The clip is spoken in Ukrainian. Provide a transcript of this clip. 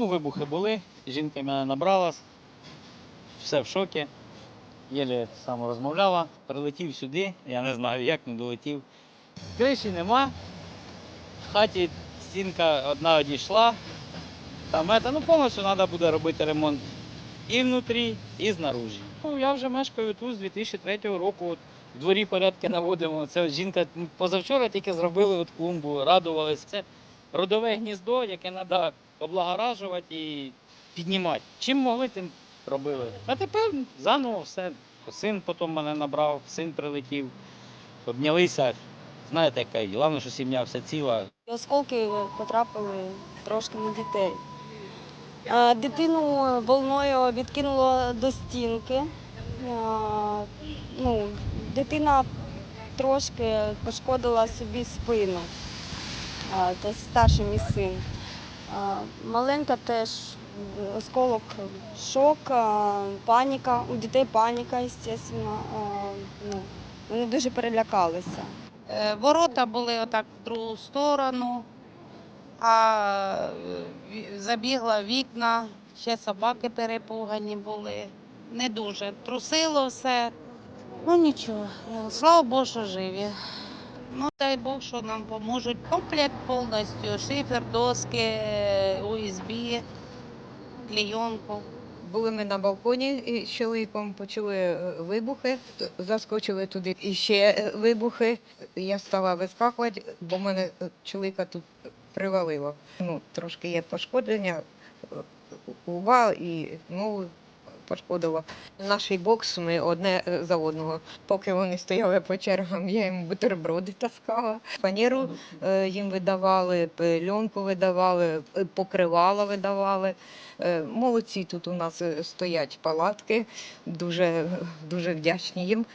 Ну, вибухи були, жінка мене набрала, все в шокі. Єлі розмовляла, прилетів сюди, я не знаю, як не долетів. Криші нема. В хаті стінка одна одійшла. Там это, ну повністю треба буде робити ремонт і внутрі, і знаружі. Ну, я вже мешкаю тут з 2003 року. От, в дворі порядки наводимо. Це жінка ну, позавчора тільки зробили от клумбу, радувалися. Родове гніздо, яке треба облагоражувати і піднімати. Чим могли, тим робили. А тепер заново все. Син потім мене набрав, син прилетів, обнялися. Знаєте, яка, головне, що сім'я вся ціла. Осколки потрапили трошки на дітей. Дитину волною відкинуло до стінки. Ну, дитина трошки пошкодила собі спину. А, старший мій син. Маленька теж осколок, шок, паніка. У дітей паніка, звісно. Ну, вони дуже перелякалися. Е, Ворота були отак в другу сторону, а забігла вікна, ще собаки перепугані були. Не дуже. Трусило все. Ну нічого. Слава Богу, живі. Ну, дай Бог, що нам поможуть. Комплект повністю, шифер, доски, е, USB, клейонку. Були ми на балконі і з чоловіком почули е, вибухи, заскочили туди і ще е, вибухи. Я стала вискакувати, бо мене е, чоловіка тут привалило. Ну, трошки є пошкодження, е, губа і ногу пошкодило. Наш бокс ми одне е, за одного. Поки вони стояли по чергам, я їм бутерброди таскала. Фанеру е, їм видавали, пленку видавали, е, покривала видавали. Молодці тут у нас стоять палатки, дуже, дуже вдячні їм.